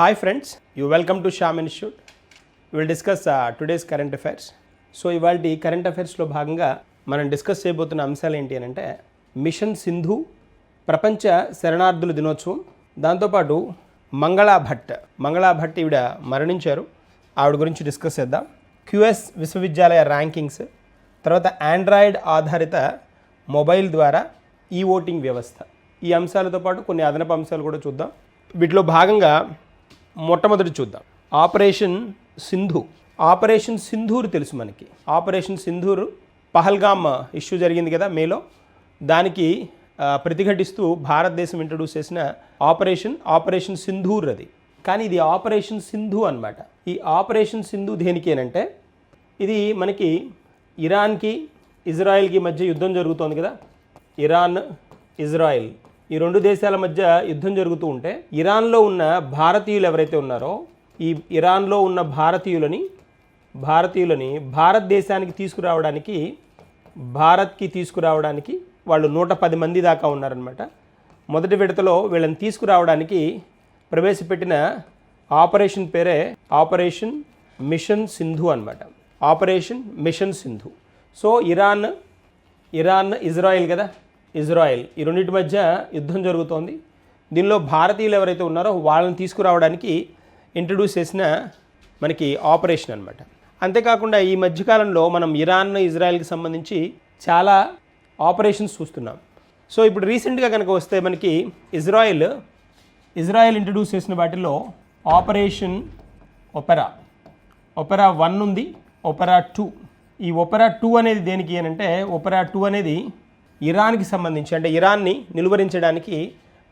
Hi friends you welcome to Sham institute will discuss today's current affairs so ఇవాళ current అఫైర్స్లో భాగంగా మనం discuss చేయబోతున్న అంశాలు ఏంటి అని అంటే మిషన్ సింధు ప్రపంచ శరణార్థుల దినోత్సవం. దాంతోపాటు మంగళా భట్. మంగళా భట్ ఈవిడ మరణించారు. ఆవిడ గురించి డిస్కస్ చేద్దాం. క్యూఎస్ విశ్వవిద్యాలయ ర్యాంకింగ్స్ తర్వాత ఆండ్రాయిడ్ ఆధారిత మొబైల్ ద్వారా ఈ ఓటింగ్ వ్యవస్థ. ఈ అంశాలతో పాటు కొన్ని అదనపు అంశాలు కూడా చూద్దాం. వీటిలో భాగంగా మొట్టమొదటి చూద్దాం. ఆపరేషన్ సింధు. ఆపరేషన్ సింధూర్ తెలుసు మనకి. ఆపరేషన్ సింధూర్ పహల్గామ్ ఇష్యూ జరిగింది కదా మేలో. దానికి ప్రతిఘటిస్తూ భారతదేశం ఇంట్రడ్యూస్ చేసిన ఆపరేషన్ ఆపరేషన్ సింధూర్ అది. కానీ ఇది ఆపరేషన్ సింధు అన్నమాట. ఈ ఆపరేషన్ సింధు దేనికి ఏనంటే ఇది మనకి ఇరాన్కి ఇజ్రాయెల్కి మధ్య యుద్ధం జరుగుతోంది కదా. Iran Israel. ఈ రెండు దేశాల మధ్య యుద్ధం జరుగుతూ ఉంటే ఇరాన్లో ఉన్న భారతీయులు ఎవరైతే ఉన్నారో ఈ ఇరాన్లో ఉన్న భారతీయులని భారతీయులని భారతదేశానికి తీసుకురావడానికి భారత్కి తీసుకురావడానికి వాళ్ళు నూట పది మంది దాకా ఉన్నారనమాట మొదటి విడతలో వీళ్ళని తీసుకురావడానికి ప్రవేశపెట్టిన ఆపరేషన్ పేరే ఆపరేషన్ మిషన్ సింధు అనమాట operation mission Sindhu. So Iran Iran Israel కదా? ఇజ్రాయెల్. ఈ రెండింటి మధ్య యుద్ధం జరుగుతోంది. దీనిలో భారతీయులు ఎవరైతే ఉన్నారో వాళ్ళని తీసుకురావడానికి ఇంట్రడ్యూస్ చేసిన మనకి ఆపరేషన్ అనమాట అంతేకాకుండా ఈ మధ్యకాలంలో మనం ఇరాన్ ఇజ్రాయెల్కి సంబంధించి చాలా ఆపరేషన్స్ చూస్తున్నాం. సో ఇప్పుడు రీసెంట్గా కనుక వస్తే మనకి ఇజ్రాయెల్ ఇజ్రాయెల్ ఇంట్రడ్యూస్ చేసిన వాటిలో ఆపరేషన్ ఒపెరా. ఒపెరా వన్ ఉంది ఒపెరా టూ. ఈ ఒపెరా టూ అనేది దేనికి అని అంటే ఒపెరా టూ అనేది ఇరాన్కి సంబంధించి అంటే ఇరాన్ని నిలువరించడానికి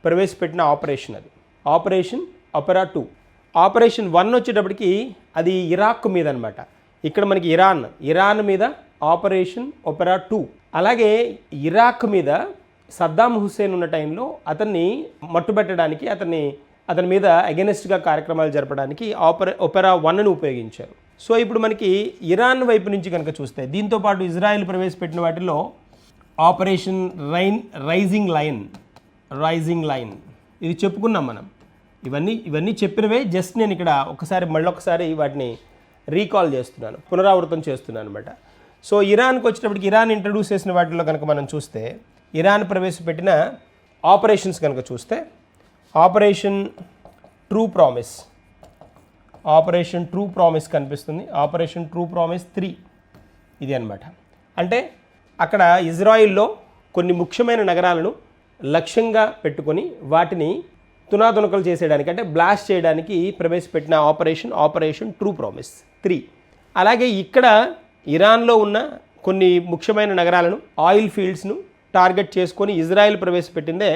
ప్రవేశపెట్టిన ఆపరేషన్ అది. Operation Opera two. Operation one వచ్చేటప్పటికి అది ఇరాక్ మీద అనమాట ఇక్కడ మనకి ఇరాన్ ఇరాన్ మీద ఆపరేషన్ ఒపెరా టూ. అలాగే ఇరాక్ మీద సద్దాం హుస్సేన్ ఉన్న టైంలో అతన్ని మట్టుబెట్టడానికి అతన్ని అతని మీద అగెనెస్ట్గా కార్యక్రమాలు జరపడానికి ఆపరే ఒపెరా వన్ను ఉపయోగించారు. సో ఇప్పుడు మనకి ఇరాన్ వైపు నుంచి కనుక చూస్తే దీంతో పాటు ఇజ్రాయెల్ ప్రవేశపెట్టిన వాటిలో operation rain rising line rising line. ఇది చెప్పుకున్నాం మనం. ఇవన్నీ ఇవన్నీ చెప్పినవే జస్ట్ నేను ఇక్కడ ఒకసారి మళ్ళీ ఒకసారి వాటిని రీకాల్ చేస్తున్నాను పునరావృతం చేస్తున్నాను అనమాట సో ఇరాన్కి వచ్చేటప్పటికి ఇరాన్ ఇంట్రడ్యూస్ చేసిన వాటిలో కనుక మనం చూస్తే ఇరాన్ ప్రవేశపెట్టిన ఆపరేషన్స్ కనుక చూస్తే operation true promise. Operation true promise కనిపిస్తుంది. Operation true promise three. ఇది అన్నమాట. అంటే అక్కడ ఇజ్రాయిల్లో కొన్ని ముఖ్యమైన నగరాలను లక్ష్యంగా పెట్టుకొని వాటిని తునాతునకలు చేసేయడానికి అంటే బ్లాస్ట్ చేయడానికి ప్రవేశపెట్టిన operation operation true promise three. అలాగే ఇక్కడ ఇరాన్లో ఉన్న కొన్ని ముఖ్యమైన నగరాలను ఆయిల్ ఫీల్డ్స్ను టార్గెట్ చేసుకొని ఇజ్రాయెల్ ప్రవేశపెట్టిందే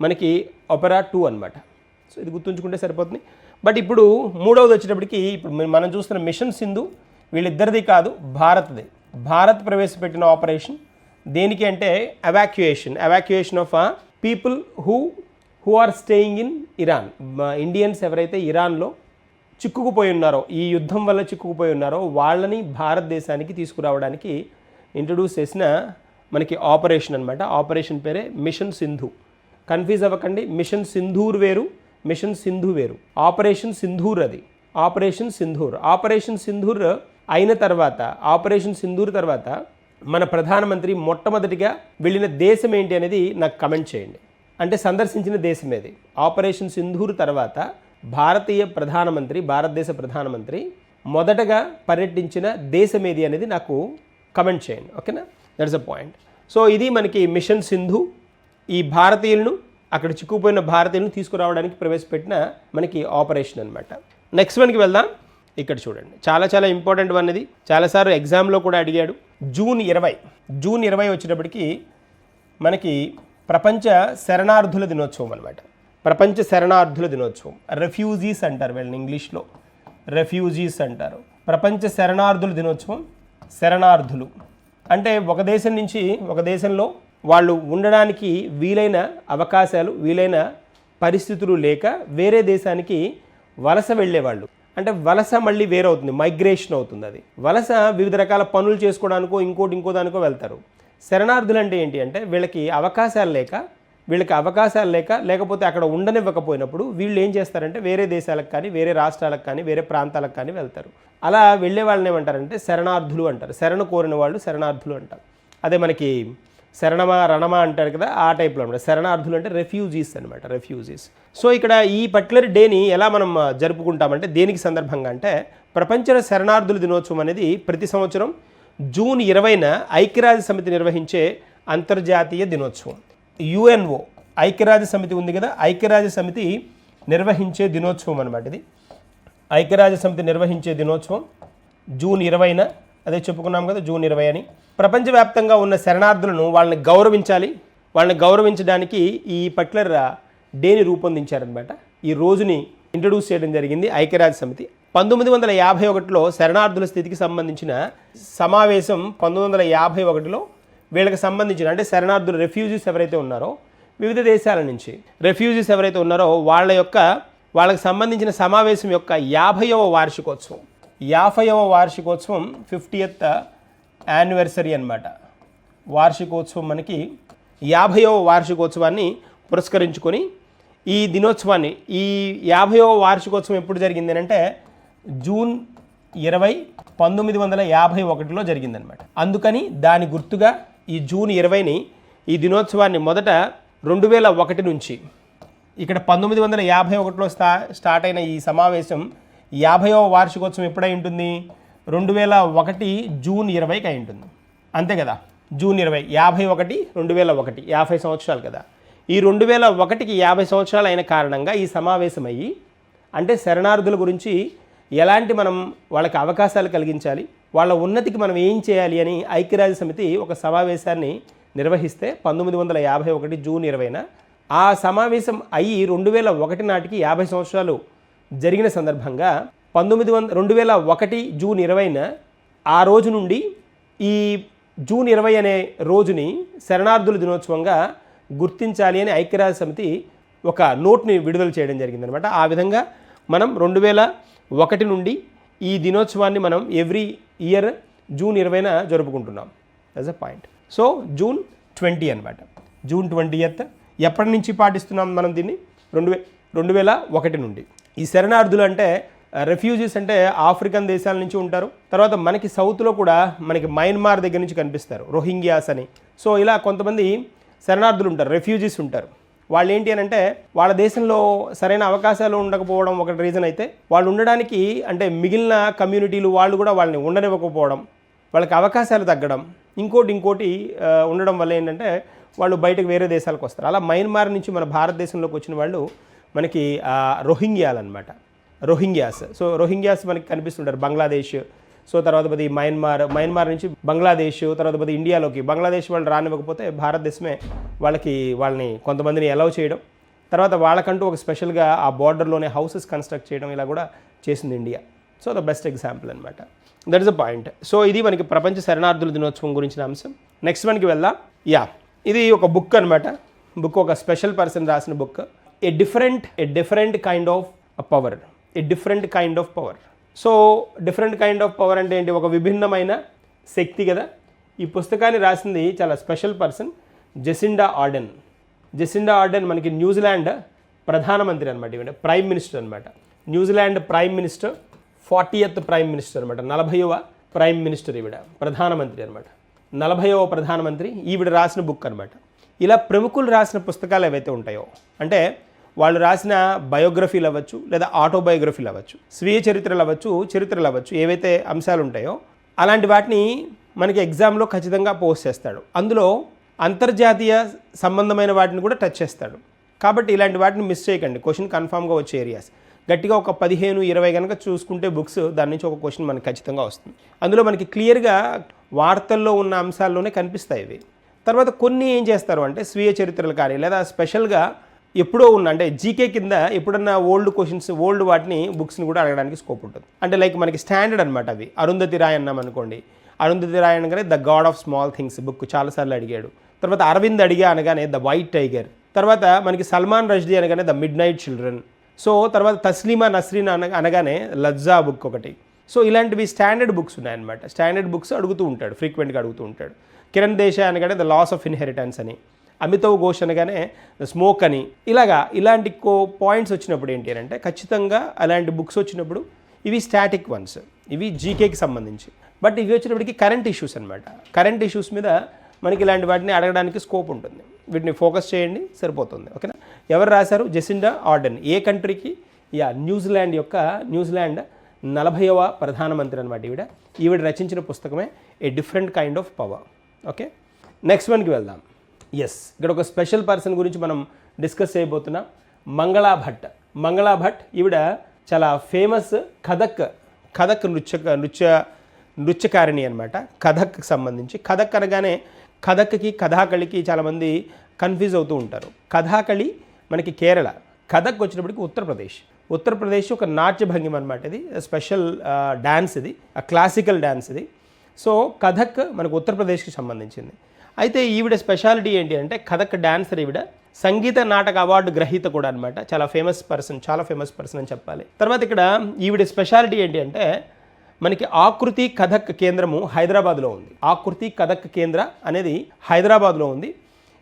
మనకి ఒపెరా టూ అన్నమాట. సో ఇది గుర్తుంచుకుంటే సరిపోతుంది. బట్ ఇప్పుడు మూడవది వచ్చేటప్పటికి ఇప్పుడు మనం చూస్తున్న మిషన్ సింధు వీళ్ళిద్దరిది కాదు భారత్దే. భారత్ ప్రవేశపెట్టిన ఆపరేషన్. దేనికి అంటే evacuation evacuation of people who who are staying in Iran Indians ఎవరైతే ఇరాన్లో చిక్కుకుపోయి ఉన్నారో ఈ యుద్ధం వల్ల చిక్కుకుపోయి ఉన్నారో వాళ్ళని భారతదేశానికి తీసుకురావడానికి ఇంట్రడ్యూస్ చేసిన మనకి ఆపరేషన్ అనమాట ఆపరేషన్ పేరే మిషన్ సింధు కన్ఫ్యూజ్ అవ్వకండి. మిషన్ సింధూర్ వేరు మిషన్ సింధు వేరు. ఆపరేషన్ సింధూర్ అది. ఆపరేషన్ సింధూర్ ఆపరేషన్ సింధూర్ అయిన తర్వాత ఆపరేషన్ సింధూర్ తర్వాత మన ప్రధానమంత్రి మొట్టమొదటిగా వెళ్ళిన దేశం ఏంటి అనేది నాకు కమెంట్ చేయండి. అంటే సందర్శించిన దేశం ఏది? ఆపరేషన్ సింధూర్ తర్వాత భారతీయ ప్రధానమంత్రి భారతదేశ ప్రధానమంత్రి మొదటగా పర్యటించిన దేశం ఏది అనేది నాకు కమెంట్ చేయండి. ఓకేనా? దట్స్ అ పాయింట్ సో ఇది మనకి మిషన్ సింధు. ఈ భారతీయులను అక్కడ చిక్కుపోయిన భారతీయులను తీసుకురావడానికి ప్రవేశపెట్టిన మనకి ఆపరేషన్ అనమాట నెక్స్ట్ వన్కి వెళ్దాం. ఇక్కడ చూడండి. చాలా చాలా ఇంపార్టెంట్ వన్ ఇది. చాలాసార్లు ఎగ్జామ్లో కూడా అడిగాడు. జూన్ ఇరవై. జూన్ ఇరవై వచ్చేటప్పటికి మనకి ప్రపంచ శరణార్థుల దినోత్సవం అనమాట ప్రపంచ శరణార్థుల దినోత్సవం. రెఫ్యూజీస్ అంటారు వీళ్ళని ఇంగ్లీష్లో రెఫ్యూజీస్ అంటారు. ప్రపంచ శరణార్థుల దినోత్సవం శరణార్థులు. అంటే ఒక దేశం నుంచి ఒక దేశంలో వాళ్ళు ఉండడానికి వీలైన అవకాశాలు వీలైన పరిస్థితులు లేక వేరే దేశానికి వలస వెళ్ళేవాళ్ళు. అంటే వలస మళ్ళీ వేరవుతుంది మైగ్రేషన్ అవుతుంది అది. వలస వివిధ రకాల పనులు చేసుకోవడానికో ఇంకోటి ఇంకో దానికో వెళ్తారు. శరణార్థులు అంటే ఏంటి అంటే వీళ్ళకి అవకాశాలు లేక వీళ్ళకి అవకాశాలు లేక లేకపోతే అక్కడ ఉండనివ్వకపోయినప్పుడు వీళ్ళు ఏం చేస్తారంటే వేరే దేశాలకు కానీ వేరే రాష్ట్రాలకు కానీ వేరే ప్రాంతాలకు కానీ వెళ్తారు. అలా వెళ్ళే వాళ్ళని ఏమంటారంటే శరణార్థులు అంటారు. శరణ కోరిన వాళ్ళు శరణార్థులు అంటారు. అదే మనకి శరణమా రణమా అంటారు కదా ఆ టైప్లో అనమాట శరణార్థులు అంటే రెఫ్యూజీస్ అనమాట రెఫ్యూజీస్ సో ఇక్కడ ఈ పర్టికులర్ డేని ఎలా మనం జరుపుకుంటామంటే దేనికి సందర్భంగా అంటే ప్రపంచ శరణార్థుల దినోత్సవం అనేది ప్రతి సంవత్సరం జూన్ ఇరవైన ఐక్యరాజ్య సమితి నిర్వహించే అంతర్జాతీయ దినోత్సవం. యుఎన్ఓ ఐక్యరాజ్య సమితి ఉంది కదా ఐక్యరాజ్య సమితి నిర్వహించే దినోత్సవం అనమాట ఇది. ఐక్యరాజ్య సమితి నిర్వహించే దినోత్సవం జూన్ ఇరవైన అదే చెప్పుకున్నాం కదా జూన్ ఇరవై అని. ప్రపంచవ్యాప్తంగా ఉన్న శరణార్థులను వాళ్ళని గౌరవించాలి. వాళ్ళని గౌరవించడానికి ఈ పర్టికులర్ డేని రూపొందించారనమాట. ఈ రోజుని ఇంట్రడ్యూస్ చేయడం జరిగింది ఐక్యరాజ్య సమితి. పంతొమ్మిది వందల యాభై ఒకటిలో శరణార్థుల స్థితికి సంబంధించిన సమావేశం పంతొమ్మిది వందల యాభై ఒకటిలో వీళ్ళకి సంబంధించిన అంటే శరణార్థులు రెఫ్యూజీస్ ఎవరైతే ఉన్నారో వివిధ దేశాల నుంచి రెఫ్యూజీస్ ఎవరైతే ఉన్నారో వాళ్ళ యొక్క వాళ్ళకి సంబంధించిన సమావేశం యొక్క యాభైవ వార్షికోత్సవం. యాభైవ వార్షికోత్సవం ఫిఫ్టీయత్ యానివర్సరీ అన్నమాట. వార్షికోత్సవం మనకి యాభైవ వార్షికోత్సవాన్ని పురస్కరించుకొని ఈ దినోత్సవాన్ని ఈ యాభైవ వార్షికోత్సవం ఎప్పుడు జరిగింది అంటే జూన్ ఇరవై పంతొమ్మిది వందల యాభై ఒకటిలో జరిగిందనమాట అందుకని దాని గుర్తుగా ఈ జూన్ ఇరవైని ఈ దినోత్సవాన్ని మొదట రెండు వేల ఒకటి నుంచి ఇక్కడ పంతొమ్మిది వందల యాభై ఒకటిలో స్టా స్టార్ట్ అయిన ఈ సమావేశం యాభైవ వార్షికోత్సవం ఎప్పుడై ఉంటుంది? రెండు వేల ఒకటి జూన్ ఇరవైకి అయి ఉంటుంది. అంతే కదా? జూన్ ఇరవై యాభై ఒకటి రెండు వేల ఒకటి యాభై సంవత్సరాలు కదా? ఈ రెండు వేల ఒకటికి యాభై సంవత్సరాలు అయిన కారణంగా ఈ సమావేశం అయ్యి అంటే శరణార్థుల గురించి ఎలాంటి మనం వాళ్ళకి అవకాశాలు కలిగించాలి వాళ్ళ ఉన్నతికి మనం ఏం చేయాలి అని ఐక్యరాజ్య సమితి ఒక సమావేశాన్ని నిర్వహిస్తే పంతొమ్మిది వందల యాభై ఒకటి జూన్ ఇరవైన ఆ సమావేశం అయ్యి రెండు వేల ఒకటి నాటికి యాభై సంవత్సరాలు జరిగిన సందర్భంగా పంతొమ్మిది వంద రెండు వేల ఒకటి జూన్ ఇరవైన ఆ రోజు నుండి ఈ జూన్ ఇరవై అనే రోజుని శరణార్థుల దినోత్సవంగా గుర్తించాలి అని ఐక్యరాజ్య సమితి ఒక నోట్ని విడుదల చేయడం జరిగిందనమాట ఆ విధంగా మనం రెండు వేల ఒకటి నుండి ఈ దినోత్సవాన్ని మనం ఎవ్రీ ఇయర్ జూన్ ఇరవైన జరుపుకుంటున్నాం. As a point so June twenty అనమాట జూన్ ట్వంటీయత్ ఎప్పటి నుంచి పాటిస్తున్నాం మనం దీన్ని? రెండు వే రెండు వేల ఒకటి నుండి. ఈ శరణార్థులు అంటే రెఫ్యూజీస్ అంటే ఆఫ్రికన్ దేశాల నుంచి ఉంటారు. తర్వాత మనకి సౌత్లో కూడా మనకి మయన్మార్ దగ్గర నుంచి కనిపిస్తారు రోహింగ్యాస్ అని. సో ఇలా కొంతమంది శరణార్థులు ఉంటారు రెఫ్యూజీస్ ఉంటారు. వాళ్ళు ఏంటి అని అంటే వాళ్ళ దేశంలో సరైన అవకాశాలు ఉండకపోవడం ఒక రీజన్ అయితే వాళ్ళు ఉండడానికి అంటే మిగిలిన కమ్యూనిటీలు వాళ్ళు కూడా వాళ్ళని ఉండనివ్వకపోవడం వాళ్ళకి అవకాశాలు తగ్గడం ఇంకోటి ఇంకోటి ఉండడం వల్ల ఏంటంటే వాళ్ళు బయటకు వేరే దేశాలకు వస్తారు. అలా మయన్మార్ నుంచి మన భారతదేశంలోకి వచ్చిన వాళ్ళు మనకి రోహింగ్యాలన్నమాట. రోహింగ్యాస్. సో రోహింగ్యాస్ మనకి కనిపిస్తుంటారు బంగ్లాదేశ్. సో తర్వాత పది మయన్మార్ మయన్మార్ నుంచి బంగ్లాదేశ్ తర్వాత పది ఇండియాలోకి. బంగ్లాదేశ్ వాళ్ళు రానివ్వకపోతే భారతదేశమే వాళ్ళకి వాళ్ళని కొంతమందిని అలౌ చేయడం. తర్వాత వాళ్ళకంటూ ఒక స్పెషల్గా ఆ బార్డర్లోనే హౌసెస్ కన్స్ట్రక్ట్ చేయడం ఇలా కూడా చేసింది India. So the best example అనమాట that is a point so ఇది మనకి ప్రపంచ శరణార్థుల దినోత్సవం గురించిన అంశం. నెక్స్ట్ మనకి వెళ్దాం. యా ఇది ఒక బుక్ అనమాట బుక్ ఒక స్పెషల్ పర్సన్ రాసిన book a different a different kind of power a different kind of power so different kind of power అంటే ఏంటి? ఒక విభిన్నమైన శక్తి కదా? ఈ పుస్తకాన్ని రాసింది చాలా special person Jacinda Ardern Jacinda Ardern మనకి న్యూజిలాండ్ ప్రధానమంత్రి అనమాట ఈవిడ ప్రైమ్ మినిస్టర్ అనమాట New Zealand prime minister fortieth prime minister అనమాట నలభైవ ప్రైమ్ మినిస్టర్ ఈవిడ ప్రధానమంత్రి అనమాట నలభైవ ప్రధానమంత్రి ఈవిడ రాసిన బుక్ అనమాట ఇలా ప్రముఖులు రాసిన పుస్తకాలు ఏవైతే ఉంటాయో అంటే వాళ్ళు రాసిన బయోగ్రఫీలు అవ్వచ్చు లేదా ఆటోబయోగ్రఫీలు అవ్వచ్చు స్వీయ చరిత్రలు అవ్వచ్చు చరిత్రలు అవ్వచ్చు ఏవైతే అంశాలు ఉంటాయో అలాంటి వాటిని మనకి ఎగ్జామ్లో ఖచ్చితంగా పోస్ట్ చేస్తాడు. అందులో అంతర్జాతీయ సంబంధమైన వాటిని కూడా టచ్ చేస్తాడు. కాబట్టి ఇలాంటి వాటిని మిస్ చేయకండి. క్వశ్చన్ కన్ఫామ్గా వచ్చే ఏరియాస్. గట్టిగా ఒక పదిహేను ఇరవై కనుక చూసుకుంటే బుక్స్ దాని నుంచి ఒక క్వశ్చన్ మనకి ఖచ్చితంగా వస్తుంది. అందులో మనకి క్లియర్గా వార్తల్లో ఉన్న అంశాల్లోనే కనిపిస్తాయి ఇవి. తర్వాత కొన్ని ఏం చేస్తారు అంటే స్వీయ చరిత్రలు కానీ లేదా స్పెషల్గా ఎప్పుడో ఉన్న అంటే జీకే కింద ఎప్పుడన్నా ఓల్డ్ క్వశ్చన్స్ ఓల్డ్ వాటిని బుక్స్ని కూడా అడగడానికి స్కోప్ ఉంటుంది. అంటే లైక్ మనకి స్టాండర్డ్ అనమాట అవి అరుంధతి రాయ్ అన్నాం అనుకోండి. అరుంధతి రాయ్ అనగానే the God of Small Things book చాలాసార్లు అడిగాడు. తర్వాత అరవింద్ అడిగా అనగానే ద వైట్ టైగర్ తర్వాత మనకి సల్మాన్ రష్దీ అనగానే the mid night children so తర్వాత తస్లీమా నస్రీన్ అన అనగానే లజ్జా బుక్ ఒకటి. సో ఇలాంటివి స్టాండర్డ్ బుక్స్ ఉన్నాయన్నమాట. స్టాండర్డ్ బుక్స్ అడుగుతూ ఉంటాడు ఫ్రీక్వెంట్గా అడుగుతూ ఉంటాడు. కిరణ్ దేశాయ్ అనగానే ద లాస్ ఆఫ్ ఇన్హెరిటెన్స్ అని. అమితవ్ ఘోష్ అనగానే స్మోక్ అని. ఇలాగా ఇలాంటి కో పాయింట్స్ వచ్చినప్పుడు ఏంటి అని అంటే ఖచ్చితంగా అలాంటి బుక్స్ వచ్చినప్పుడు ఇవి స్టాటిక్ వన్స్. ఇవి జీకేకి సంబంధించి. బట్ ఇవి వచ్చినప్పటికి కరెంట్ ఇష్యూస్ అనమాట కరెంట్ ఇష్యూస్ మీద మనకి ఇలాంటి వాటిని అడగడానికి స్కోప్ ఉంటుంది. వీటిని ఫోకస్ చేయండి సరిపోతుంది. ఓకేనా? ఎవరు రాశారు? జెసిండా ఆర్డెన్. ఏ కంట్రీకి? యా న్యూజిలాండ్ యొక్క న్యూజిలాండ్ నలభైవ ప్రధానమంత్రి అనమాట ఈవిడ. ఈవిడ రచించిన పుస్తకమే a different kind of power. Okay? Next వన్కి వెళ్దాం. ఎస్ ఇక్కడ ఒక స్పెషల్ పర్సన్ గురించి మనం డిస్కస్ చేయబోతున్నాం మంగళా భట్ మంగళా భట్ ఈవిడ చాలా ఫేమస్ కథక్ కథక్ నృత్య నృత్య నృత్యకారిణి అనమాట కథక్కి సంబంధించి. కథక్ అనగానే కథక్కి కథాకళికి చాలామంది కన్ఫ్యూజ్ అవుతూ ఉంటారు. కథాకళి మనకి కేరళ. కథక్ వచ్చినప్పటికి ఉత్తరప్రదేశ్. ఉత్తరప్రదేశ్ ఒక నాట్య భంగిమ అనమాట ఇది. స్పెషల్ డ్యాన్స్ ఇది. క్లాసికల్ డ్యాన్స్ ఇది. సో కథక్ మనకు ఉత్తరప్రదేశ్కి సంబంధించింది. అయితే ఈవిడ స్పెషాలిటీ ఏంటి అంటే కథక్ డాన్సర్ ఈవిడ సంగీత నాటక అవార్డు గ్రహీత కూడా అనమాట చాలా ఫేమస్ పర్సన్ చాలా ఫేమస్ పర్సన్ అని చెప్పాలి. తర్వాత ఇక్కడ ఈవిడ స్పెషాలిటీ ఏంటి అంటే మనకి ఆకృతి కథక్ కేంద్రము హైదరాబాద్లో ఉంది. ఆకృతి కథక్ కేంద్ర అనేది హైదరాబాద్లో ఉంది.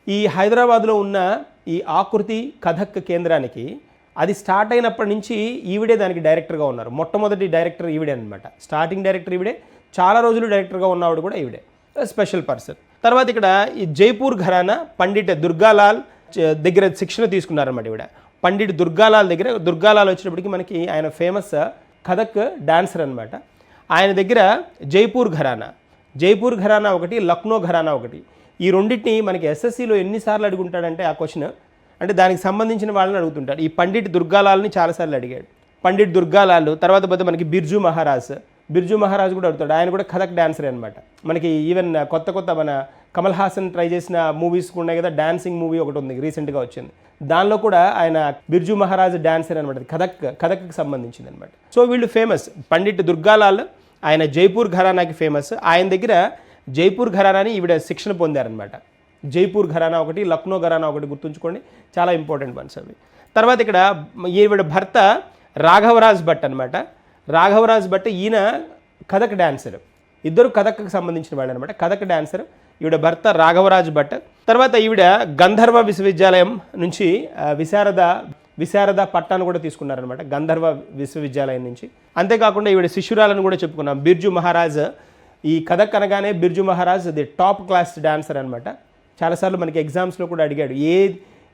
ఈ హైదరాబాద్లో ఉన్న ఈ ఆకృతి కథక్ కేంద్రానికి అది స్టార్ట్ అయినప్పటి నుంచి ఈవిడే దానికి డైరెక్టర్గా ఉన్నారు. మొట్టమొదటి డైరెక్టర్ ఈవిడే అనమాట స్టార్టింగ్ డైరెక్టర్ ఈవిడే చాలా రోజులు డైరెక్టర్గా ఉన్నవాడు కూడా ఈవిడే. స్పెషల్ పర్సన్ తర్వాత ఇక్కడ ఈ జైపూర్ ఘరానా పండిట్ దుర్గాలాల్ దగ్గర శిక్షణ తీసుకున్నారన్నమాట ఇవిడ పండిట్ దుర్గాలాల్ దగ్గర దుర్గాలాల్ వచ్చినప్పటికి మనకి ఆయన ఫేమస్ కథక్ డాన్సర్ అనమాట ఆయన దగ్గర జైపూర్ ఘరానా జైపూర్ ఘరానా ఒకటి లక్నో ఘరానా ఒకటి. ఈ రెండింటిని మనకి ఎస్ఎస్సిలో ఎన్నిసార్లు అడుగుంటాడంటే ఆ క్వశ్చన్ అంటే దానికి సంబంధించిన వాళ్ళని అడుగుతుంటాడు. ఈ పండిట్ దుర్గాలాల్ని చాలాసార్లు అడిగాడు. పండిట్ దుర్గాలాల్ తర్వాత పోతే మనకి బిర్జు మహారాజ్ బిర్జు మహారాజ్ కూడా అడుగుతాడు. ఆయన కూడా కథక్ డాన్సరే అనమాట మనకి ఈవెన్ కొత్త కొత్త మన కమల్ హాసన్ ట్రై చేసిన మూవీస్ కూడా ఉన్నాయి కదా డాన్సింగ్ మూవీ ఒకటి ఉంది రీసెంట్గా వచ్చింది. దానిలో కూడా ఆయన బిర్జు మహారాజ్ డాన్సర్ అనమాట కథక్ కథక్కి సంబంధించింది అనమాట సో వీళ్ళు ఫేమస్ పండిట్ దుర్గాలాల్ ఆయన జైపూర్ ఘరానాకి ఫేమస్ ఆయన దగ్గర జైపూర్ ఘరానాని ఈవిడ శిక్షణ పొందారనమాట జైపూర్ ఘరానా ఒకటి లక్నో ఘరానా ఒకటి గుర్తుంచుకోండి. చాలా ఇంపార్టెంట్ వన్స్ అవి. తర్వాత ఇక్కడ ఈవిడ భర్త రాఘవరాజ్ భట్ అనమాట రాఘవరాజ్ భట్ ఈయన కథక్ డాన్సర్. ఇద్దరు కథక్కి సంబంధించిన వాళ్ళు అనమాట కథక్ డాన్సర్ ఈవిడ భర్త రాఘవరాజ్ భట్ తర్వాత ఈవిడ గంధర్వ విశ్వవిద్యాలయం నుంచి విశారద విశారద పట్టాను కూడా తీసుకున్నారనమాట గంధర్వ విశ్వవిద్యాలయం నుంచి. అంతేకాకుండా ఈవిడ శిష్యురాలను కూడా చెప్పుకున్నాం బిర్జు మహారాజ్. ఈ కథక్ అనగానే Birju Maharaj the top class dancer అనమాట. చాలాసార్లు మనకి ఎగ్జామ్స్లో కూడా అడిగాడు ఏ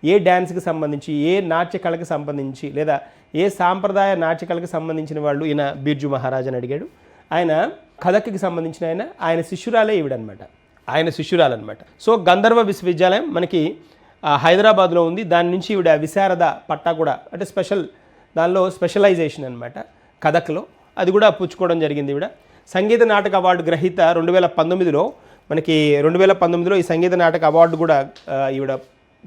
ఏ డ్యాన్స్కి సంబంధించి ఏ నాట్య కళకు సంబంధించి లేదా ఏ సాంప్రదాయ నాట్య కళకు సంబంధించిన వాళ్ళు ఈయన బిర్జు మహారాజ్ అని అడిగాడు. ఆయన కథక్కి సంబంధించిన ఆయన ఆయన శిష్యురాలే ఈవిడనమాట ఆయన శిష్యురాలన్నమాట. సో గంధర్వ విశ్వవిద్యాలయం మనకి హైదరాబాద్లో ఉంది. దాని నుంచి ఈవిడ విశారద పట్టా కూడా అంటే స్పెషల్ దానిలో స్పెషలైజేషన్ అనమాట కథక్లో. అది కూడా పుచ్చుకోవడం జరిగింది ఈవిడ. సంగీత నాటక అవార్డు గ్రహీత రెండు వేల పంతొమ్మిదిలో మనకి రెండు వేల పంతొమ్మిదిలో ఈ సంగీత నాటక అవార్డు కూడా ఈవిడ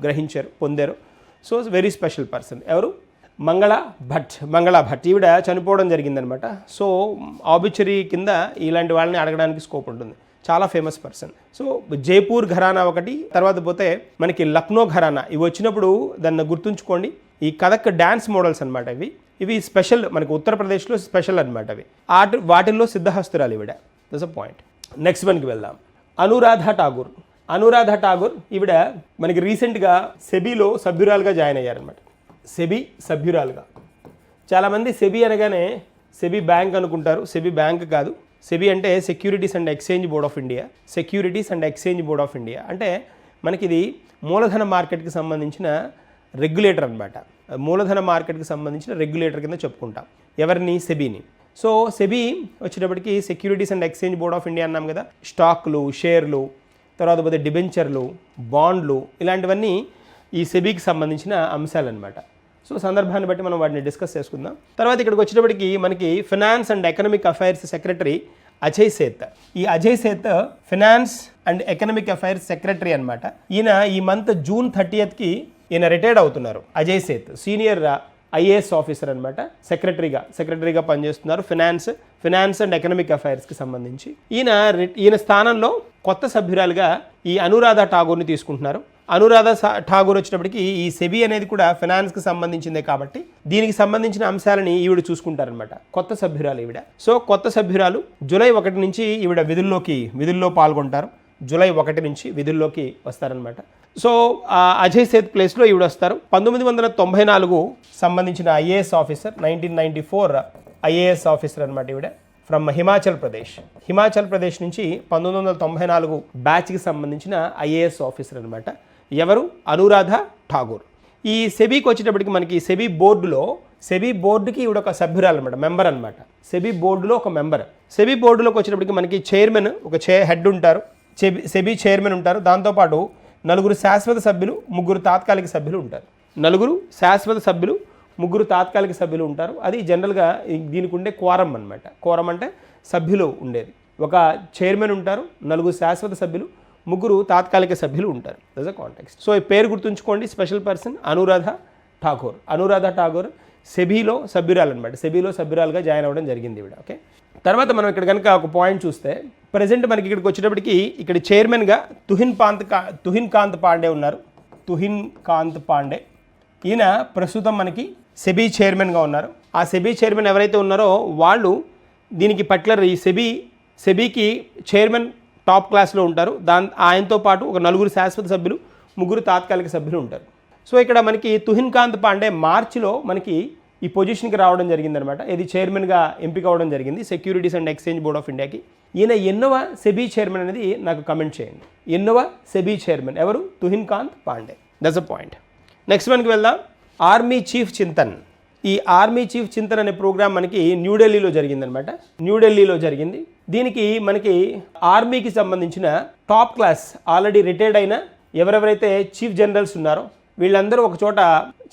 గ్రహించారు పొందారు. సో వెరీ స్పెషల్ పర్సన్ ఎవరు? మంగళ భట్. మంగళ భట్. ఈవిడ చనిపోవడం జరిగిందనమాట. సో ఆబిచరీ కింద ఇలాంటి వాళ్ళని అడగడానికి స్కోప్ ఉంటుంది. చాలా famous person so Jaipur gharana ఒకటి తర్వాత పోతే మనకి లక్నో ఘరానా. ఇవి వచ్చినప్పుడు దాన్ని గుర్తుంచుకోండి. ఈ కథక్ డ్యాన్స్ మోడల్స్ అనమాట ఇవి. ఇవి స్పెషల్ మనకి ఉత్తరప్రదేశ్లో స్పెషల్ అనమాట అవి. ఆట వాటిల్లో సిద్ధహస్తురాలు ఇవిడ దస్ అ పాయింట్ నెక్స్ట్ వన్కి వెళ్దాం. అనురాధ ఠాగూర్. అనురాధ ఠాగూర్ ఈవిడ మనకి రీసెంట్గా సెబీలో సభ్యురాలుగా జాయిన్ అయ్యారనమాట సెబీ సభ్యురాలుగా. చాలామంది సెబీ అనగానే సెబీ బ్యాంక్ అనుకుంటారు. సెబీ బ్యాంక్ కాదు. సెబీ అంటే securities and exchange board of India. Securities and exchange board of India. అంటే మనకి ఇది మూలధన మార్కెట్కి సంబంధించిన రెగ్యులేటర్ అనమాట మూలధన మార్కెట్కి సంబంధించిన రెగ్యులేటర్ కింద చెప్పుకుంటాం. ఎవరిని? సెబీని. సో సెబీ వచ్చేటప్పటికి securities and exchange board of India అన్నాం కదా. స్టాక్లు షేర్లు తర్వాత పోతే డిబెంచర్లు బాండ్లు ఇలాంటివన్నీ ఈ సెబీకి సంబంధించిన అంశాలన్నమాట. సో సందర్భాన్ని బట్టి మనం వాటిని డిస్కస్ చేసుకుందాం. తర్వాత ఇక్కడికి వచ్చేటప్పటికి మనకి finance and economic affairs secretary Ajay Seth. ఈ Ajay Seth finance and economic affairs secretary అన్నమాట. ఈయన ఈ మంత్ జూన్ థర్టీయత్కి ఈయన రిటైర్డ్ అవుతున్నారు Ajay Seth. Senior IAS officer అనమాట సెక్రటరీగా సెక్రటరీగా పనిచేస్తున్నారు. ఫినాన్స్ ఫినాన్స్ అండ్ ఎకనామిక్ అఫైర్స్కి సంబంధించి. ఈయన ఈయన స్థానంలో కొత్త సభ్యురాలుగా ఈ అనురాధ ఠాగూర్ని తీసుకుంటున్నారు. అనురాధ సా- ఠాగూర్ వచ్చినప్పటికీ ఈ సెబీ అనేది కూడా ఫినాన్స్కి సంబంధించిందే కాబట్టి దీనికి సంబంధించిన అంశాలని ఈవిడ చూసుకుంటారనమాట కొత్త సభ్యురాలు ఈవిడ. సో కొత్త సభ్యురాలు జూలై ఒకటి నుంచి ఈవిడ విధుల్లోకి విధుల్లో పాల్గొంటారు. జూలై ఒకటి నుంచి విధుల్లోకి వస్తారనమాట సో అజయ్ సేత్ ప్లేస్లో ఈవిడ వస్తారు పంతొమ్మిది వందల తొంభై నాలుగు సంబంధించిన IAS officer nineteen ninety four IAS officer అనమాట ఈవిడ ఫ్రమ్ హిమాచల్ ప్రదేశ్. హిమాచల్ ప్రదేశ్ నుంచి పంతొమ్మిది వందల తొంభై నాలుగు బ్యాచ్కి సంబంధించిన ఐఏఎస్ ఆఫీసర్ అనమాట ఎవరు? అనురాధ ఠాగూర్. ఈ సెబీకి వచ్చేటప్పటికి మనకి సెబీ బోర్డులో సెబీ బోర్డుకి ఈవిడ ఒక సభ్యురాలు అనమాట మెంబర్ అనమాట సెబీ బోర్డులో ఒక మెంబర్. సెబీ బోర్డులోకి వచ్చేటప్పటికి మనకి చైర్మన్ ఒక చే హెడ్ ఉంటారు. సెబీ చైర్మన్ ఉంటారు. దాంతోపాటు నలుగురు శాశ్వత సభ్యులు ముగ్గురు తాత్కాలిక సభ్యులు ఉంటారు. నలుగురు శాశ్వత సభ్యులు ముగ్గురు తాత్కాలిక సభ్యులు ఉంటారు. అది జనరల్గా దీనికి ఉండే కోరం అనమాట కోరం అంటే సభ్యులు ఉండేది. ఒక చైర్మన్ ఉంటారు నలుగురు శాశ్వత సభ్యులు ముగ్గురు తాత్కాలిక సభ్యులు ఉంటారు. దస్ అ కాంటెక్స్ట్ సో ఈ పేరు గుర్తుంచుకోండి. స్పెషల్ పర్సన్ అనురాధ ఠాగూర్ అనురాధ ఠాగూర్ సెబీలో సభ్యురాలు అనమాట సెబీలో సభ్యురాలుగా జాయిన్ అవ్వడం జరిగింది ఇవిడ ఓకే? తర్వాత మనం ఇక్కడ కనుక ఒక పాయింట్ చూస్తే ప్రజెంట్ మనకి ఇక్కడికి వచ్చేటప్పటికి ఇక్కడ చైర్మన్గా తుహిన్ పాంత్ కా తుహిన్ కాంత్ పాండే ఉన్నారు. తుహిన్ కాంత్ పాండే. ఈయన ప్రస్తుతం మనకి సెబీ చైర్మన్గా ఉన్నారు. ఆ సెబీ చైర్మన్ ఎవరైతే ఉన్నారో వాళ్ళు దీనికి పర్టికులర్ ఈ సెబీ సెబీకి చైర్మన్ టాప్ క్లాస్లో ఉంటారు. దాని ఆయనతో పాటు ఒక నలుగురు శాశ్వత సభ్యులు ముగ్గురు తాత్కాలిక సభ్యులు ఉంటారు. సో ఇక్కడ మనకి తుహిన్ కాంత్ పాండే మార్చిలో మనకి ఈ పొజిషన్కి రావడం జరిగిందనమాట ఇది చైర్మన్గా ఎంపిక అవ్వడం జరిగింది securities and exchange board of ఇండియాకి. ఈయన ఎన్నోవ సెబీ చైర్మన్ అనేది నాకు కమెంట్ చేయండి. ఎన్నోవ సెబీ చైర్మన్? ఎవరు? Tuhin Kanta Pandey that's a point next మనకి వెళ్దాం. ఆర్మీ చీఫ్ చింతన్ ఈ ఆర్మీ చీఫ్ చింతన్ అనే ప్రోగ్రామ్ మనకి న్యూఢిల్లీలో జరిగిందనమాట న్యూఢిల్లీలో జరిగింది. దీనికి మనకి ఆర్మీకి సంబంధించిన టాప్ క్లాస్ ఆల్రెడీ రిటైర్డ్ అయిన ఎవరెవరైతే చీఫ్ జనరల్స్ ఉన్నారో వీళ్ళందరూ ఒక చోట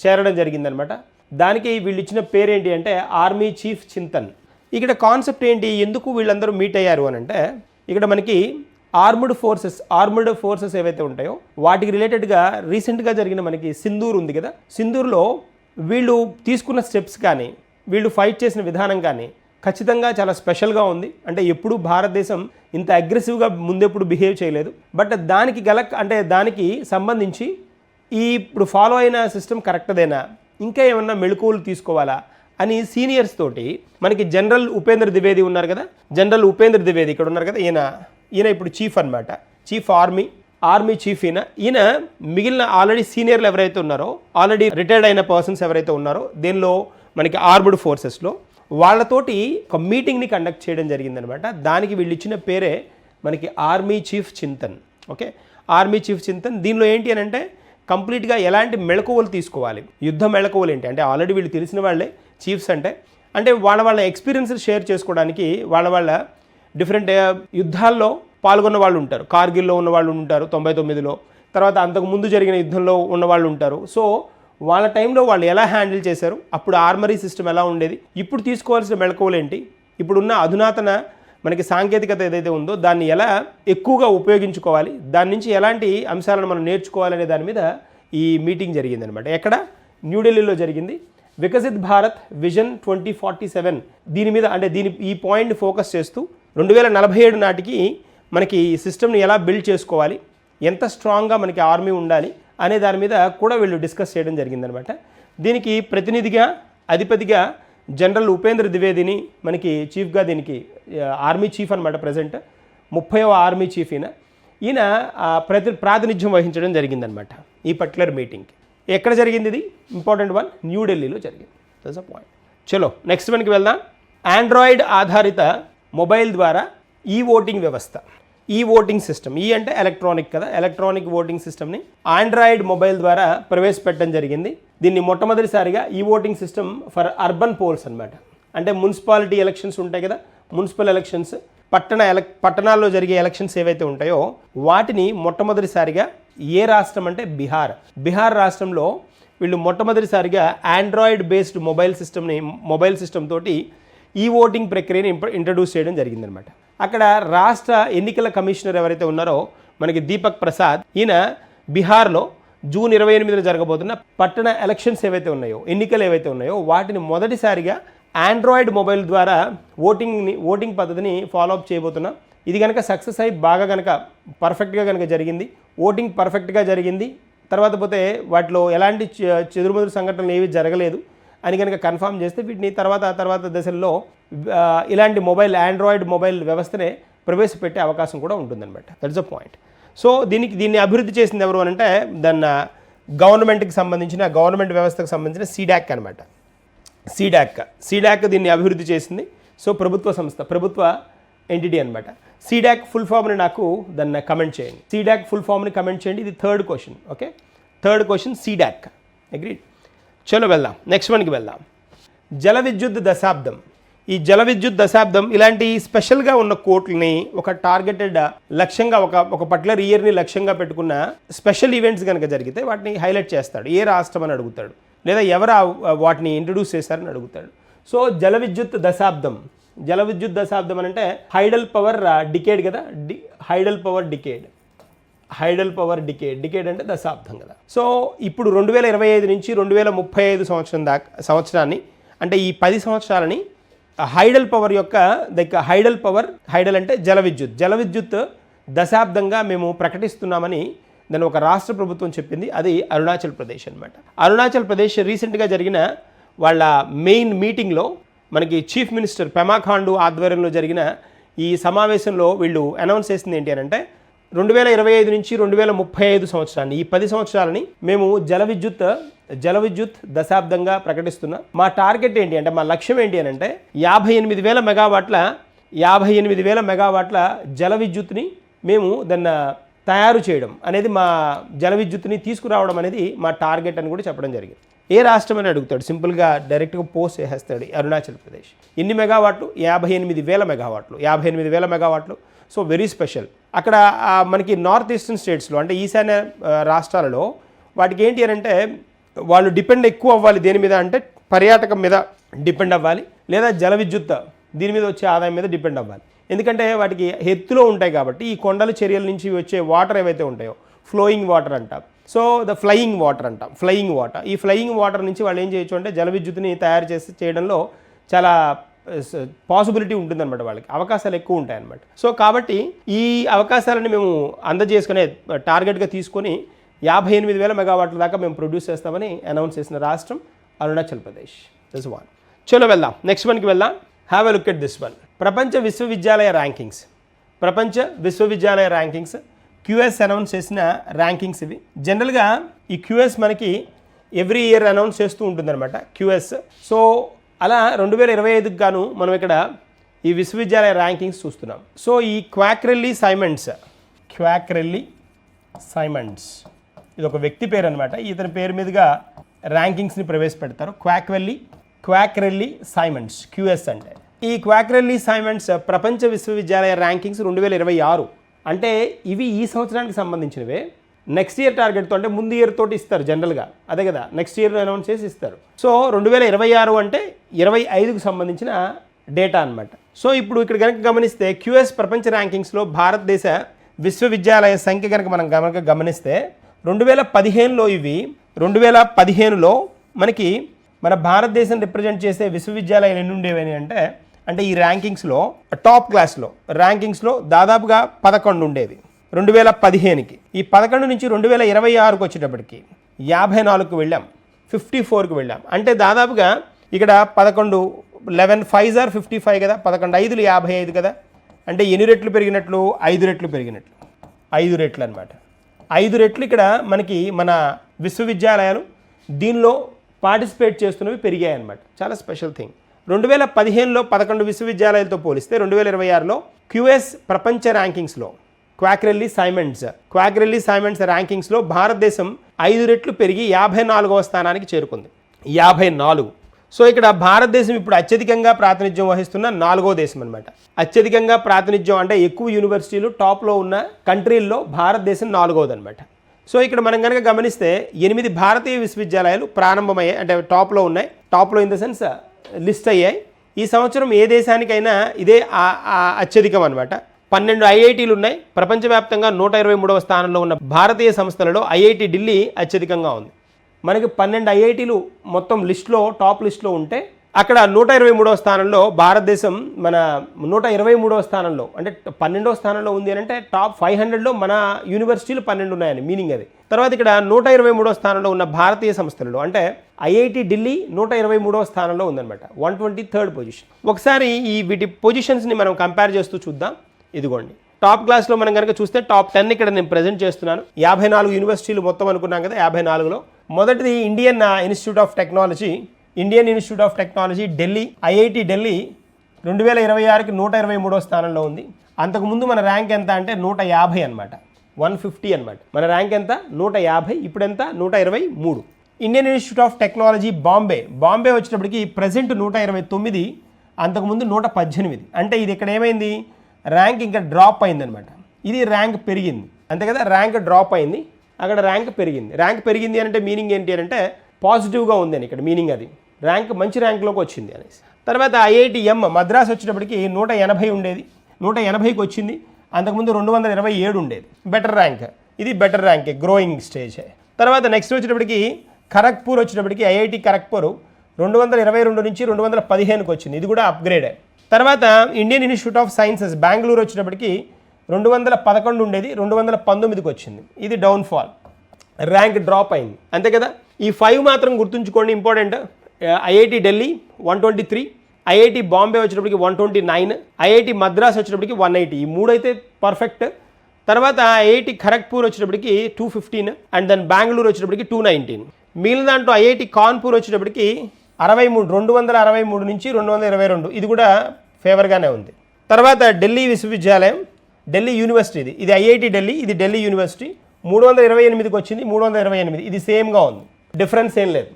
చేరడం జరిగిందనమాట. దానికి వీళ్ళు ఇచ్చిన పేరేంటి అంటే ఆర్మీ చీఫ్ చింతన్. ఇక్కడ కాన్సెప్ట్ ఏంటి? ఎందుకు వీళ్ళందరూ మీట్ అయ్యారు అని అంటే ఇక్కడ మనకి ఆర్మ్డ్ ఫోర్సెస్ ఆర్మ్డ్ ఫోర్సెస్ ఏవైతే ఉంటాయో వాటికి రిలేటెడ్గా రీసెంట్గా జరిగిన మనకి సింధూర్ ఉంది కదా. సింధూర్లో వీళ్ళు తీసుకున్న స్టెప్స్ కానీ వీళ్ళు ఫైట్ చేసిన విధానం కానీ ఖచ్చితంగా చాలా స్పెషల్గా ఉంది. అంటే ఎప్పుడూ భారతదేశం ఇంత అగ్రెసివ్గా ముందెప్పుడు బిహేవ్ చేయలేదు. బట్ దానికి గల అంటే దానికి సంబంధించి ఈ ఇప్పుడు ఫాలో అయిన సిస్టమ్ కరెక్ట్దేనా? ఇంకా ఏమన్నా మెళుకువలు తీసుకోవాలా? అని సీనియర్స్ తోటి మనకి జనరల్ ఉపేంద్ర ద్వివేది ఉన్నారు కదా? జనరల్ ఉపేంద్ర ద్వివేది ఇక్కడ ఉన్నారు కదా? ఈయన ఈయన ఇప్పుడు చీఫ్ అన్నమాట. చీఫ్ ఆర్మీ ఆర్మీ చీఫ్ ఈయన. ఈయన మిగిలిన ఆల్రెడీ సీనియర్లు ఎవరైతే ఉన్నారో ఆల్రెడీ రిటైర్డ్ అయిన పర్సన్స్ ఎవరైతే ఉన్నారో దీనిలో? మనకి ఆర్మ్డ్ ఫోర్సెస్లో వాళ్ళతోటి ఒక మీటింగ్ని కండక్ట్ చేయడం జరిగిందనమాట దానికి వీళ్ళు ఇచ్చిన పేరే మనకి army chief Chintan. Okay army chief Chintan. దీనిలో ఏంటి అని అంటే కంప్లీట్గా ఎలాంటి మెళకువలు తీసుకోవాలి? యుద్ధ మెళకువలు ఏంటి? అంటే ఆల్రెడీ వీళ్ళు తెలిసిన వాళ్ళే చీఫ్స్ అంటే. అంటే వాళ్ళ వాళ్ళ ఎక్స్పీరియన్స్ షేర్ చేసుకోవడానికి వాళ్ళ వాళ్ళ డిఫరెంట్ యుద్ధాల్లో పాల్గొన్న వాళ్ళు ఉంటారు. కార్గిల్లో ఉన్న వాళ్ళు ఉంటారు తొంభై తొమ్మిదిలో. తర్వాత అంతకు ముందు జరిగిన యుద్ధంలో ఉన్న వాళ్ళు ఉంటారు. సో వాళ్ళ టైంలో వాళ్ళు ఎలా హ్యాండిల్ చేశారు? అప్పుడు ఆర్మరీ సిస్టమ్ ఎలా ఉండేది? ఇప్పుడు తీసుకోవాల్సిన మెళకువలు ఏంటి? ఇప్పుడున్న అధునాతన మనకి సాంకేతికత ఏదైతే ఉందో దాన్ని ఎలా ఎక్కువగా ఉపయోగించుకోవాలి దాని నుంచి ఎలాంటి అంశాలను మనం నేర్చుకోవాలనే దాని మీద ఈ మీటింగ్ జరిగిందనమాట. ఎక్కడ? న్యూఢిల్లీలో జరిగింది. Viksit Bharat vision twenty forty seven దీని మీద అంటే దీని ఈ పాయింట్ ఫోకస్ చేస్తూ రెండు వేల నలభై ఏడు నాటికి మనకి ఈ సిస్టమ్ని ఎలా బిల్డ్ చేసుకోవాలి ఎంత స్ట్రాంగ్గా మనకి ఆర్మీ ఉండాలి అనే దాని మీద కూడా వీళ్ళు డిస్కస్ చేయడం జరిగిందనమాట. దీనికి ప్రతినిధిగా అధిపతిగా జనరల్ ఉపేంద్ర ద్వివేదిని మనకి చీఫ్గా దీనికి ఆర్మీ చీఫ్ అనమాట ప్రజెంట్. ముప్పైవ ఆర్మీ చీఫ్ ఈయన. ఈయన ప్రతి ప్రాతినిధ్యం వహించడం జరిగిందనమాట ఈ పర్టికులర్ మీటింగ్కి. ఎక్కడ జరిగింది ఇది? ఇంపార్టెంట్ వన్ న్యూఢిల్లీలో జరిగింది. దట్స్ అ పాయింట్ చలో నెక్స్ట్ మనకి వెళ్దాం. ఆండ్రాయిడ్ ఆధారిత మొబైల్ ద్వారా ఈ ఓటింగ్ వ్యవస్థ. ఈ ఓటింగ్ సిస్టమ్ ఈ అంటే ఎలక్ట్రానిక్ కదా. ఎలక్ట్రానిక్ ఓటింగ్ సిస్టమ్ని ఆండ్రాయిడ్ మొబైల్ ద్వారా ప్రవేశపెట్టడం జరిగింది. దీన్ని మొట్టమొదటిసారిగా ఈ voting system for urban polls అన్నమాట. అంటే మున్సిపాలిటీ ఎలక్షన్స్ ఉంటాయి కదా. మున్సిపల్ ఎలక్షన్స్ పట్టణ ఎల పట్టణాల్లో జరిగే ఎలక్షన్స్ ఏవైతే ఉంటాయో వాటిని మొట్టమొదటిసారిగా ఏ రాష్ట్రం అంటే బీహార్. బీహార్ రాష్ట్రంలో వీళ్ళు మొట్టమొదటిసారిగా ఆండ్రాయిడ్ బేస్డ్ మొబైల్ సిస్టమ్ని మొబైల్ సిస్టమ్ తోటి ఈ ఓటింగ్ ప్రక్రియని ఇంప ఇంట్రడ్యూస్ చేయడం జరిగిందనమాట అక్కడ రాష్ట్ర ఎన్నికల కమిషనర్ ఎవరైతే ఉన్నారో మనకి దీపక్ ప్రసాద్ ఈయన బీహార్లో జూన్ ఇరవై ఎనిమిదిన జరగబోతున్న పట్టణ ఎలక్షన్స్ ఏవైతే ఉన్నాయో ఎన్నికలు ఏవైతే ఉన్నాయో వాటిని మొదటిసారిగా ఆండ్రాయిడ్ మొబైల్ ద్వారా ఓటింగ్ని ఓటింగ్ పద్ధతిని ఫాలో అప్ చేయబోతున్నాం. ఇది కనుక సక్సెస్ అయ్యి బాగా కనుక పర్ఫెక్ట్గా కనుక జరిగింది ఓటింగ్ పర్ఫెక్ట్గా జరిగింది తర్వాత పోతే వాటిలో ఎలాంటి చెదురుమదురు సంఘటనలు ఏవి జరగలేదు అని కనుక కన్ఫామ్ చేస్తే వీటిని తర్వాత తర్వాత దశల్లో ఇలాంటి మొబైల్ ఆండ్రాయిడ్ మొబైల్ వ్యవస్థనే ప్రవేశపెట్టే అవకాశం కూడా ఉంటుందన్నమాట. దట్స్ అ పాయింట్ సో దీనికి దీన్ని అభివృద్ధి చేసింది ఎవరు అని అంటే దాన్ని గవర్నమెంట్కి సంబంధించిన గవర్నమెంట్ వ్యవస్థకు సంబంధించిన సీడాక్ అనమాట సీడాక్ సీడాక్ దీన్ని అభివృద్ధి చేసింది. సో ప్రభుత్వ సంస్థ ప్రభుత్వ ఎంటిటీ అనమాట సీడాక్ ఫుల్ ఫామ్ని నాకు దాన్ని కమెంట్ చేయండి. సీడాక్ ఫుల్ ఫామ్ని కమెంట్ చేయండి. ఇది third question okay third question CDAC agreed చలో వెళ్దాం. నెక్స్ట్ వన్కి వెళ్దాం. జల విద్యుత్ దశాబ్దం. ఈ జల విద్యుత్ దశాబ్దం ఇలాంటి స్పెషల్గా ఉన్న కోట్లని ఒక టార్గెటెడ్ లక్ష్యంగా ఒక ఒక పర్టికులర్ ఇయర్ని లక్ష్యంగా పెట్టుకున్న స్పెషల్ ఈవెంట్స్ కనుక జరిగితే వాటిని హైలైట్ చేస్తాడు. ఏ రాష్ట్రం అని అడుగుతాడు? లేదా ఎవరు ఆ- వాటిని ఇంట్రడ్యూస్ చేశారని అడుగుతాడు. సో జల విద్యుత్ దశాబ్దం జల విద్యుత్ దశాబ్దం అని అంటే హైడల్ పవర్ డికేడ్ కదా? The hydel power decade. Hydel power decade. Decade అంటే దశాబ్దం కదా. సో ఇప్పుడు రెండు వేల ఇరవై ఐదు నుంచి రెండు వేల ముప్పై ఐదు సంవత్సరం దాకా సంవత్సరాన్ని అంటే ఈ పది సంవత్సరాలని హైడల్ పవర్ యొక్క దగ్గర హైడల్ పవర్ హైడల్ అంటే జల విద్యుత్ జల విద్యుత్ దశాబ్దంగా మేము ప్రకటిస్తున్నామని దాని ఒక రాష్ట్ర ప్రభుత్వం చెప్పింది. అది అరుణాచల్ ప్రదేశ్ అనమాట అరుణాచల్ ప్రదేశ్ రీసెంట్గా జరిగిన వాళ్ళ మెయిన్ మీటింగ్లో మనకి చీఫ్ మినిస్టర్ పెమాఖాండు ఆధ్వర్యంలో జరిగిన ఈ సమావేశంలో వీళ్ళు అనౌన్స్ చేసింది ఏంటి అని అంటే రెండు వేల ఇరవై ఐదు నుంచి రెండు వేల ముప్పై ఐదు సంవత్సరాన్ని ఈ పది సంవత్సరాలని మేము జల విద్యుత్ జల విద్యుత్ దశాబ్దంగా ప్రకటిస్తున్నాం మా టార్గెట్ ఏంటి అంటే మా లక్ష్యం ఏంటి అని అంటే యాభై ఎనిమిది వేల మెగావాట్ల యాభై ఎనిమిది వేల మెగావాట్ల జల విద్యుత్ని మేము దాన్ని తయారు చేయడం అనేది మా జల విద్యుత్ని తీసుకురావడం అనేది మా టార్గెట్ అని కూడా చెప్పడం జరిగింది. ఏ రాష్ట్రం అని అడుగుతాడు? సింపుల్గా డైరెక్ట్గా పోస్ట్ చేసేస్తాడు అరుణాచల్ ప్రదేశ్. ఎన్ని మెగావాట్లు? యాభై ఎనిమిది వేల మెగావాట్లు. యాభై ఎనిమిది వేల మెగావాట్లు. So very special. అక్కడ మనకి నార్త్ ఈస్టర్న్ స్టేట్స్లో అంటే ఈశాన్య రాష్ట్రాలలో వాటికి ఏంటి అని అంటే వాళ్ళు డిపెండ్ ఎక్కువ అవ్వాలి దేని మీద అంటే పర్యాటకం మీద డిపెండ్ అవ్వాలి లేదా జల విద్యుత్ దీని మీద వచ్చే ఆదాయం మీద డిపెండ్ అవ్వాలి. ఎందుకంటే వాటికి ఎత్తులో ఉంటాయి కాబట్టి ఈ కొండల చర్యల నుంచి వచ్చే వాటర్ ఏవైతే ఉంటాయో ఫ్లోయింగ్ వాటర్ అంటాం. సో ద ఫ్లయింగ్ వాటర్ అంటాం ఫ్లయింగ్ వాటర్. ఈ ఫ్లయింగ్ వాటర్ నుంచి వాళ్ళు ఏం చేయొచ్చు అంటే జల విద్యుత్ని తయారు చేసి చేయడంలో చాలా పాసిబిలిటీ ఉంటుందన్నమాట వాళ్ళకి. అవకాశాలు ఎక్కువ ఉంటాయన్నమాట. సో కాబట్టి ఈ అవకాశాలను మేము అందజేసుకునే టార్గెట్గా తీసుకొని యాభై ఎనిమిది వేల మెగావాట్ల దాకా మేము ప్రొడ్యూస్ చేస్తామని అనౌన్స్ చేసిన రాష్ట్రం అరుణాచల్ ప్రదేశ్. దిస్ వన్ చలో వెళ్దాం. నెక్స్ట్ వన్కి వెళ్దాం. Have a look at this one ప్రపంచ విశ్వవిద్యాలయ ర్యాంకింగ్స్ ప్రపంచ విశ్వవిద్యాలయ ర్యాంకింగ్స్ క్యూఎస్ అనౌన్స్ చేసిన ర్యాంకింగ్స్ ఇవి. జనరల్గా ఈ క్యూఎస్ మనకి ఎవ్రీ ఇయర్ అనౌన్స్ చేస్తూ ఉంటుందన్నమాట. క్యూఎస్ సో అలా రెండు వేల ఇరవై ఐదుకి గాను మనం ఇక్కడ ఈ విశ్వవిద్యాలయ ర్యాంకింగ్స్ చూస్తున్నాం. సో ఈ క్వాక్రెల్లీ సైమండ్స్ క్వాక్రెల్లీ సైమండ్స్ ఇది ఒక వ్యక్తి పేరు అనమాట ఇతని పేరు మీదుగా ర్యాంకింగ్స్ని ప్రవేశపెడతారు. క్వాక్వెల్లీ క్వాక్రెల్లీ సైమండ్స్ క్యూఎస్ అంటే. ఈ క్వాక్రెల్లీ సైమండ్స్ ప్రపంచ విశ్వవిద్యాలయ ర్యాంకింగ్స్ రెండు వేల ఇరవై ఆరు. అంటే ఇవి ఈ సంవత్సరానికి సంబంధించినవే. నెక్స్ట్ ఇయర్ టార్గెట్తో అంటే ముందు ఇయర్ తోటి ఇస్తారు జనరల్గా అదే కదా నెక్స్ట్ ఇయర్ అనౌన్స్ చేసి ఇస్తారు. సో రెండు వేల ఇరవై ఆరు అంటే ఇరవై ఐదుకు సంబంధించిన డేటా అన్నమాట. సో ఇప్పుడు ఇక్కడ కనుక గమనిస్తే క్యూఎస్ ప్రపంచ ర్యాంకింగ్స్లో భారతదేశ విశ్వవిద్యాలయ సంఖ్య కనుక మనం గమనిక గమనిస్తే రెండు వేల పదిహేనులో ఇవి రెండు వేల పదిహేనులో మనకి మన భారతదేశం రిప్రజెంట్ చేసే విశ్వవిద్యాలయాలు ఎన్ని ఉండేవి అంటే అంటే ఈ ర్యాంకింగ్స్లో టాప్ క్లాస్లో ర్యాంకింగ్స్లో దాదాపుగా పదకొండు ఉండేవి. రెండు వేల పదిహేనుకి. ఈ పదకొండు నుంచి రెండు వేల ఇరవై ఆరుకు వచ్చేటప్పటికి యాభై నాలుగుకు వెళ్ళాం. ఫిఫ్టీ ఫోర్కి వెళ్ళాం. అంటే దాదాపుగా ఇక్కడ పదకొండు eleven five or fifty five కదా? పదకొండు ఐదులు యాభై ఐదు కదా? అంటే ఎన్ని రెట్లు పెరిగినట్లు? ఐదు రెట్లు పెరిగినట్లు. ఐదు రెట్లు అనమాట ఐదు రెట్లు ఇక్కడ మనకి మన విశ్వవిద్యాలయాలు దీనిలో పార్టిసిపేట్ చేస్తున్నవి పెరిగాయి అనమాట చాలా స్పెషల్ థింగ్. రెండు వేల పదిహేనులో పదకొండు విశ్వవిద్యాలయాలతో పోలిస్తే రెండు వేల ఇరవై ఆరులో క్యూఎస్ ప్రపంచ ర్యాంకింగ్స్లో క్వాక్రెల్లీ సైమెంట్స్ క్వాక్రెల్లీ సైమెంట్స్ ర్యాంకింగ్స్లో భారతదేశం ఐదు రెట్లు పెరిగి యాభై నాలుగవ స్థానానికి చేరుకుంది. యాభై నాలుగు. సో ఇక్కడ భారతదేశం ఇప్పుడు అత్యధికంగా ప్రాతినిధ్యం వహిస్తున్న నాలుగో దేశం అనమాట అత్యధికంగా ప్రాతినిధ్యం అంటే ఎక్కువ యూనివర్సిటీలు టాప్లో ఉన్న కంట్రీల్లో భారతదేశం నాలుగోది అనమాట సో ఇక్కడ మనం కనుక గమనిస్తే ఎనిమిది భారతీయ విశ్వవిద్యాలయాలు ప్రారంభమయ్యాయి. అంటే టాప్లో ఉన్నాయి. టాప్లో ఇన్ ద సెన్స్ లిస్ట్ అయ్యాయి. ఈ సంవత్సరం ఏ దేశానికైనా ఇదే అత్యధికం అనమాట పన్నెండు ఐఐటీలు ఉన్నాయి. ప్రపంచవ్యాప్తంగా నూట ఇరవై మూడవ స్థానంలో ఉన్న భారతీయ సంస్థలలో ఐఐటి ఢిల్లీ అత్యధికంగా ఉంది. మనకి పన్నెండు ఐఐటీలు మొత్తం లిస్ట్లో టాప్ లిస్ట్లో ఉంటే అక్కడ నూట ఇరవై మూడవ స్థానంలో భారతదేశం మన నూట ఇరవై మూడవ స్థానంలో అంటే పన్నెండవ స్థానంలో ఉంది అని అంటే టాప్ ఫైవ్ హండ్రెడ్లో మన యూనివర్సిటీలు పన్నెండు ఉన్నాయని మీనింగ్ అది. తర్వాత ఇక్కడ నూట ఇరవై మూడవ స్థానంలో ఉన్న భారతీయ సంస్థలలో అంటే ఐఐటి ఢిల్లీ నూట ఇరవై మూడవ స్థానంలో ఉందన్నమాట. One twenty third position. ఒకసారి ఈ వీటి పొజిషన్స్ని మనం కంపేర్ చేస్తూ చూద్దాం. ఇదిగోండి. టాప్ క్లాస్లో మనం కనుక చూస్తే టాప్ టెన్ ఇక్కడ నేను ప్రజెంట్ చేస్తున్నాను. యాభై నాలుగు యూనివర్సిటీలు మొత్తం అనుకున్నాం కదా యాభై నాలుగులో. మొదటిది Indian institute of technology. Indian institute of technology Delhi IIT Delhi రెండు వేల ఇరవై ఆరుకి నూట ఇరవై మూడో స్థానంలో ఉంది. అంతకుముందు మన ర్యాంక్ ఎంత అంటే నూట యాభై అనమాట వన్ ఫిఫ్టీ అనమాట మన ర్యాంక్ ఎంత? నూట యాభై ఇప్పుడు ఎంత? నూట ఇరవై మూడు. Indian institute of technology Bombay. Bombay వచ్చేటప్పటికి ప్రజెంట్ నూట ఇరవై తొమ్మిది అంతకుముందు నూట పద్దెనిమిది. అంటే ఇది ఇక్కడ ఏమైంది? ర్యాంక్ ఇంకా డ్రాప్ అయిందనమాట. ఇది ర్యాంక్ పెరిగింది. అంతే కదా? ర్యాంక్ డ్రాప్ అయింది. అక్కడ ర్యాంక్ పెరిగింది. ర్యాంక్ పెరిగింది అంటే మీనింగ్ ఏంటి అని అంటే పాజిటివ్గా ఉంది అని ఇక్కడ మీనింగ్ అది. ర్యాంక్ మంచి ర్యాంక్లోకి వచ్చింది అనేసి. తర్వాత ఐఐటిఎం మద్రాస్ వచ్చేటప్పటికి నూట ఎనభై ఉండేది. నూట ఎనభైకి వచ్చింది. అంతకుముందు రెండు వందల ఇరవై ఏడు ఉండేది. బెటర్ ర్యాంక్ ఇది బెటర్ ర్యాంక్ గ్రోయింగ్ స్టేజ్ తర్వాత నెక్స్ట్ వచ్చేటప్పటికి ఖరగ్పూర్ వచ్చేటప్పటికి ఐఐటి ఖరగ్పూర్ రెండు వందల ఇరవై రెండు నుంచి రెండు వందల పదిహేనుకి వచ్చింది. ఇది కూడా అప్గ్రేడే తర్వాత Indian institute of sciences Bengaluru వచ్చినప్పటికీ రెండు వందల పదకొండు ఉండేది రెండు వందల పంతొమ్మిదికి వచ్చింది. ఇది డౌన్ఫాల్ ర్యాంక్ డ్రాప్ అయింది. అంతే కదా? ఈ ఫైవ్ మాత్రం గుర్తుంచుకోండి important IIT Delhi one twenty three IIT Bombay వచ్చేటప్పటికి one twenty nine IIT Madras వచ్చేటప్పటికి వన్ ఎయిటీ ఈ మూడైతే పర్ఫెక్ట్ తర్వాత ఐఐటి ఖరగ్పూర్ వచ్చేటప్పటికి two fifteen and then Bengaluru వచ్చేటప్పటికి టూ నైన్టీన్ మిగిలిన దాంట్లో ఐఐటి కాన్పూర్ వచ్చేటప్పటికి అరవై మూడు రెండు వందల అరవై మూడు నుంచి రెండు వందల ఇరవై రెండు. ఇది కూడా ఫేవర్గానే ఉంది. తర్వాత ఢిల్లీ విశ్వవిద్యాలయం ఢిల్లీ యూనివర్సిటీ ఇది. ఇది ఐఐటి ఢిల్లీ ఇది ఢిల్లీ యూనివర్సిటీ. మూడు వందల ఇరవై ఎనిమిదికి వచ్చింది మూడు వందల ఇరవై ఎనిమిది. ఇది సేమ్గా ఉంది. డిఫరెన్స్ ఏం లేదు.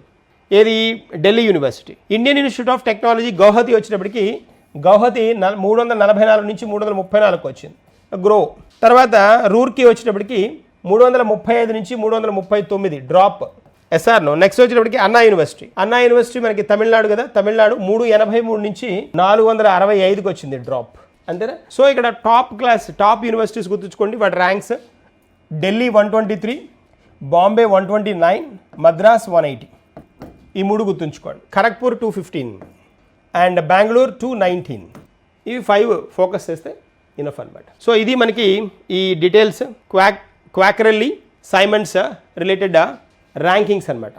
ఏది? Delhi university. Indian institute of technology Guwahati వచ్చినప్పటికీ గౌహతి మూడు వందల నలభై నాలుగు నుంచి మూడు వందల ముప్పై నాలుగుకి వచ్చింది. గ్రో. తర్వాత రూర్కి వచ్చేటప్పటికి మూడు వందల ముప్పై ఐదు నుంచి మూడు వందల ముప్పై తొమ్మిది. డ్రాప్. SR no. నెక్స్ట్ వచ్చేటప్పటికి అన్నా యూనివర్సిటీ అన్నా యూనివర్సిటీ మనకి తమిళనాడు కదా. తమిళనాడు మూడు ఎనభై మూడు నుంచి నాలుగు వందల అరవై ఐదుకి వచ్చింది డ్రాప్ అంతేనా? సో ఇక్కడ టాప్ క్లాస్ టాప్ యూనివర్సిటీస్ గుర్తుంచుకోండి. వాటి ranks Delhi one twenty three Bombay one twenty nine Madras one eighty ఈ మూడు గుర్తుంచుకోండి. Kharagpur two fifteen and Bengaluru two nineteen ఇవి ఫైవ్ ఫోకస్ చేస్తే ఇనఫ్ అనమాట సో ఇది మనకి ఈ డీటెయిల్స్ క్వాక్ క్వాకరల్లీ సైమండ్స్ రిలేటెడ్ ర్యాంకింగ్స్ అనమాట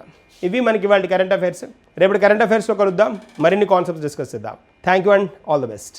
ఇవి మనకి వాళ్ళ కరెంట్ అఫైర్స్ రేపటి కరెంట్ అఫైర్స్లో కలుద్దాం. మరిన్ని కాన్సెప్ట్స్ డిస్కస్ చేద్దాం. Thank you and all the best